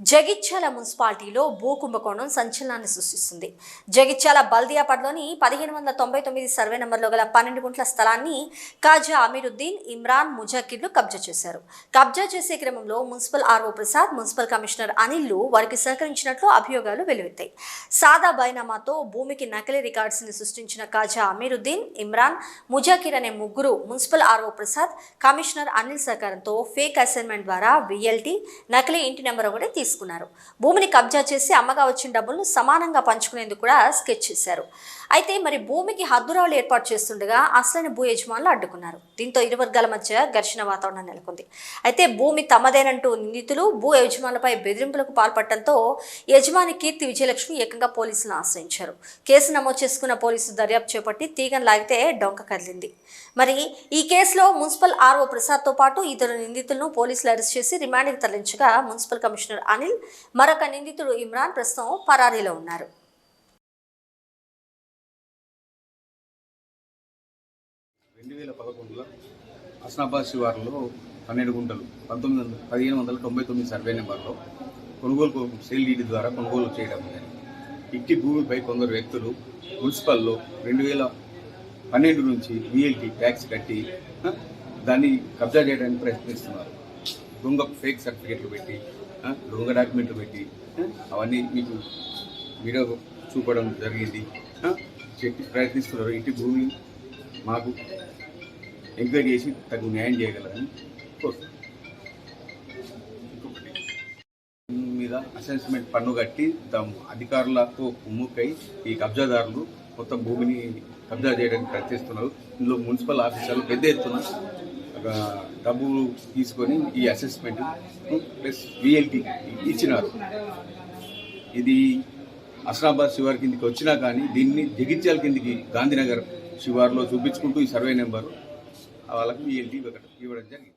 జగిత్యాల మున్సిపాలిటీలో భూ కుంభకోణం సంచలనాన్ని సృష్టిస్తుంది. జగిత్యాల బల్దియాపట్లోని పదిహేను వందల తొంభై తొమ్మిది సర్వే నెంబర్లో గల పన్నెండు గుంట్ల స్థలాన్ని కాజా అమీరుద్దీన్ ఇమ్రాన్ ముజాకిర్లు కబ్జా చేశారు. కబ్జా చేసే క్రమంలో municipal RO Prasad municipal commissioner అనిల్లు వారికి సహకరించినట్లు అభియోగాలు వెలువెత్తాయి. సాదా బైనామాతో భూమికి నకిలీ రికార్డ్స్ని సృష్టించిన కాజా అమీరుద్దీన్ ఇమ్రాన్ ముజాకిర్ అనే ముగ్గురు municipal RO Prasad commissioner Anil సహకారంతో ఫేక్ అసైన్మెంట్ ద్వారా విఎల్టీ నకిలీ ఇంటి నెంబర్ ఒకటి తీసుకున్నారు భూమిని కబ్జా చేసి అమ్మగా వచ్చిన డబ్బులను సమానంగా పంచుకునేందుకు కూడా స్కెచ్ చేశారు. అయితే మరి భూమికి హద్దురావులు ఏర్పాటు చేస్తుండగా అసలైన భూ యజమానులు అడ్డుకున్నారు. దీంతో ఇరు వర్గాల మధ్య ఘర్షణ వాతావరణం నెలకొంది. అయితే భూమి తమదేనంటూ నిందితులు భూ యజమానులపై బెదిరింపులకు పాల్పడటంతో యజమాని కీర్తి విజయలక్ష్మి ఏకంగా పోలీసులను ఆశ్రయించారు. కేసు నమోదు చేసుకున్న పోలీసులు దర్యాప్తు చేపట్టి తీగను లాగితే డొంక కదిలింది. మరి ఈ కేసులో మున్సిపల్ ఆర్ఓ ప్రసాద్తో పాటు ఇద్దరు నిందితులను పోలీసులు అరెస్ట్ చేసి రిమాండ్కి తరలించగా మున్సిపల్ కమిషనర్ అనిల్ మరొక నిందితుడు ఇమ్రాన్ ప్రస్తుతం పరారీలో ఉన్నారు. రెండు వేల పదకొండులో హస్నాబాద్ శివార్లో పన్నెండు గుంటలు పంతొమ్మిది వందల పదిహేను వందల తొంభై తొమ్మిది సర్వే నెంబర్లో కొనుగోలు సేల్ డీడ్ ద్వారా కొనుగోలు చేయడం జరిగింది. ఇట్టి భూమిపై కొందరు వ్యక్తులు మున్సిపల్లో రెండు వేల పన్నెండు నుంచి విఎల్టీ ట్యాక్స్ కట్టి దాన్ని కబ్జా చేయడానికి ప్రయత్నిస్తున్నారు. దొంగ ఫేక్ సర్టిఫికెట్లు పెట్టి ఆ, దొంగ డాక్యుమెంట్లు పెట్టి అవన్నీ మీకు వీడియో చూపడం జరిగింది చెప్పి ప్రయత్నిస్తున్నారు. ఇటు భూమి మాకు ఎంక్వైరీ చేసి తగు న్యాయం చేయగలరని కోరుతున్నాను మీద అసెస్మెంట్ పన్ను కట్టి తమ అధికారులతో ఉమ్ముకై ఈ కబ్జాదారులు మొత్తం భూమిని కబ్జా చేయడానికి ప్రయత్నిస్తున్నారు. ఇందులో మున్సిపల్ ఆఫీసర్లు పెద్ద ఎత్తున ఒక తీసుకొని ఈ అసెస్మెంట్ ప్లస్ విఎల్టీ ఇచ్చినారు. ఇది అస్లాబాద్ శివార్ కిందికి వచ్చినా కానీ దీన్ని జగిత్యాల కిందికి గాంధీనగర్ శివార్లో చూపించుకుంటూ ఈ సర్వే నెంబర్ వాళ్ళకి విఎల్టీ ఇవ్వడం జరిగింది.